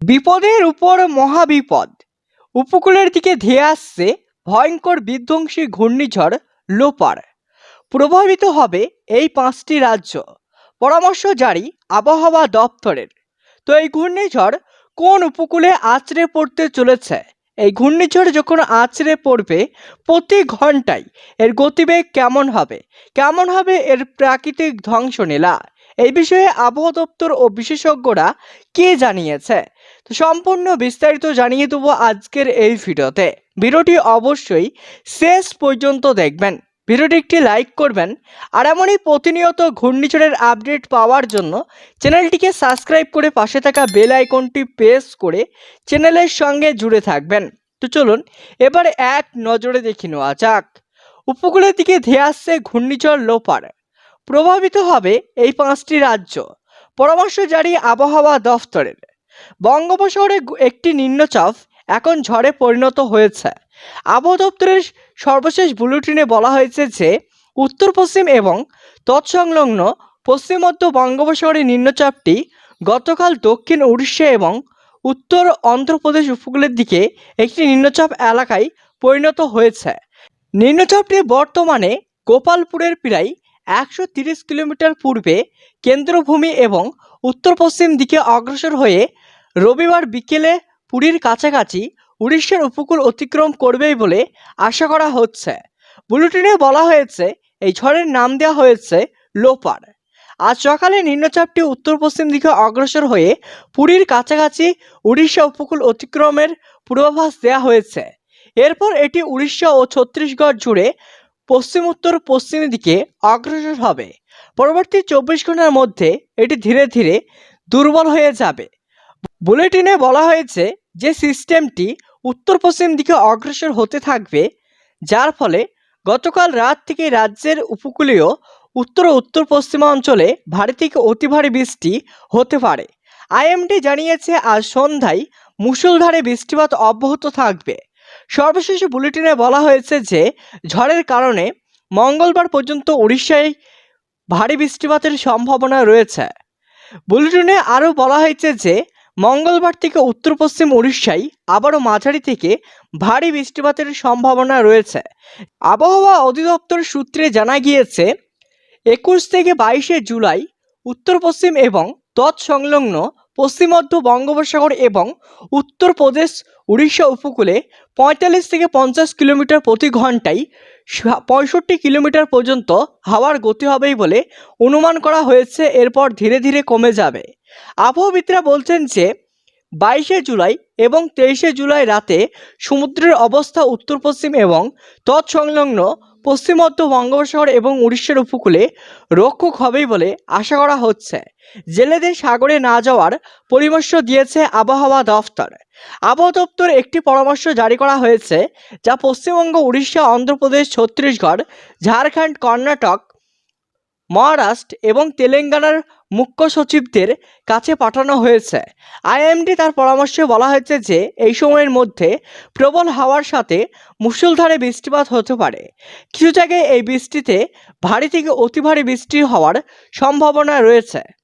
বিপদের উপর মহাবিপদ। উপকূলের দিকে ধেয়ে আসছে ভয়ঙ্কর বিধ্বংসী ঘূর্ণিঝড় লোপার। প্রভাবিত হবে এই পাঁচটি রাজ্য। পরামর্শ জারি আবহাওয়া দপ্তরের। তো এই ঘূর্ণিঝড় কোন উপকূলে আছড়ে পড়তে চলেছে? এই ঘূর্ণিঝড় যখন আছড়ে পড়বে প্রতি ঘন্টায় এর গতিবেগ কেমন হবে? কেমন হবে এর প্রাকৃতিক ধ্বংসলীলা? এই বিষয়ে আবহাওয়া দপ্তর ও বিশেষজ্ঞরা কে জানিয়েছে? তো সম্পূর্ণ বিস্তারিত জানিয়ে দেবো আজকের এই ভিডিওতে। ভিডিওটি অবশ্যই শেষ পর্যন্ত দেখবেন। ভিডিওটি একটি লাইক করবেন আর এমনই প্রতিনিয়ত ঘূর্ণিঝড়ের আপডেট পাওয়ার জন্য চ্যানেলটিকে সাবস্ক্রাইব করে পাশে থাকা বেল আইকনটি প্রেস করে চ্যানেলের সঙ্গে জুড়ে থাকবেন। তো চলুন এবার এক নজরে দেখে নেওয়া যাক। উপকূলের দিকে ধেয়ে আসছে ঘূর্ণিঝড় লোপার। প্রভাবিত হবে এই পাঁচটি রাজ্য। পরামর্শ জারি আবহাওয়া দফতরের। বঙ্গোপসাগরে একটি নিম্নচাপ এখন ঝড়ে পরিণত হয়েছে। আবহাওয়া দপ্তরের সর্বশেষ বুলেটিনে বলা হয়েছে যে, উত্তর, পশ্চিম এবং তৎসংলগ্ন পশ্চিম মধ্য বঙ্গোপসাগরের নিম্নচাপটি গতকাল দক্ষিণ উড়িষ্যা এবং উত্তর অন্ধ্রপ্রদেশ উপকূলের দিকে একটি নিম্নচাপ এলাকায় পরিণত হয়েছে। নিম্নচাপটি বর্তমানে গোপালপুরের প্রায় একশো কিলোমিটার পূর্বে কেন্দ্রভূমি এবং উত্তর পশ্চিম দিকে অগ্রসর হয়ে রবিবার বিকেলে পুরীর কাছাকাছি উড়িষ্যার উপকূল অতিক্রম করবেই বলে আশা করা হচ্ছে। বুলেটিনে বলা হয়েছে, এই ঝড়ের নাম দেওয়া হয়েছে লোপার। আজ সকালে নিম্নচাপটি উত্তর পশ্চিম দিকে অগ্রসর হয়ে পুরীর কাছাকাছি উড়িষ্যা উপকূল অতিক্রমের পূর্বাভাস দেওয়া হয়েছে। এরপর এটি উড়িষ্যা ও ছত্তিশগড় জুড়ে পশ্চিম উত্তর পশ্চিম দিকে অগ্রসর হবে। পরবর্তী চব্বিশ ঘণ্টার মধ্যে এটি ধীরে ধীরে দুর্বল হয়ে যাবে। বুলেটিনে বলা হয়েছে যে সিস্টেমটি উত্তর পশ্চিম দিকে অগ্রসর হতে থাকবে, যার ফলে গতকাল রাত থেকে রাজ্যের উপকূলীয় উত্তর ও উত্তর পশ্চিমাঞ্চলে ভারী থেকে অতি ভারী বৃষ্টি হতে পারে। আইএমডি জানিয়েছে, আজ সন্ধ্যায় মুষলধারে বৃষ্টিপাত অব্যাহত থাকবে। সর্বশেষ বুলেটিনে বলা হয়েছে যে, ঝড়ের কারণে মঙ্গলবার পর্যন্ত উড়িষ্যায় ভারী বৃষ্টিপাতের সম্ভাবনা রয়েছে। বুলেটিনে আরও বলা হয়েছে যে, মঙ্গলবার থেকে উত্তর পশ্চিম উড়িষ্যায় আবারও মাঝারি থেকে ভারী বৃষ্টিপাতের সম্ভাবনা রয়েছে। আবহাওয়া অধিদপ্তর সূত্রে জানা গিয়েছে, একুশ থেকে বাইশে জুলাই উত্তর পশ্চিম এবং তৎসংলগ্ন পশ্চিম মধ্য বঙ্গোপসাগর এবং উত্তরপ্রদেশ উড়িষ্যা উপকূলে পঁয়তাল্লিশ থেকে পঞ্চাশ কিলোমিটার প্রতি ঘন্টায় পঁয়ষট্টি কিলোমিটার পর্যন্ত হাওয়ার গতি হবেই বলে অনুমান করা হয়েছে। এরপর ধীরে ধীরে কমে যাবে। আবহাওয়াবিদরা বলছেন যে, বাইশে জুলাই এবং তেইশে জুলাই রাতে সমুদ্রের অবস্থা উত্তর পশ্চিম এবং তৎসংলগ্ন পশ্চিম মধ্য বঙ্গোপসাগর এবং উড়িষ্যার উপকূলে রক্ষক হবেই বলে আশা করা হচ্ছে। জেলেদের সাগরে না যাওয়ার পরামর্শ দিয়েছে আবহাওয়া দফতর। আবহাওয়া দপ্তর একটি পরামর্শ জারি করা হয়েছে, যা পশ্চিমবঙ্গ, উড়িষ্যা, অন্ধ্রপ্রদেশ, ছত্তিশগড়, ঝাড়খণ্ড, কর্ণাটক মহারাষ্ট্র এবং তেলেঙ্গানার মুখ্য সচিবদের কাছে পাঠানো হয়েছে। আইএমডি তার পরামর্শে বলা হয়েছে যে, এই সময়ের মধ্যে প্রবল হাওয়ার সাথে মুসুলধারে বৃষ্টিপাত হতে পারে। কিছু জায়গায় এই বৃষ্টিতে ভারী থেকে অতি ভারী বৃষ্টি হওয়ার সম্ভাবনা রয়েছে।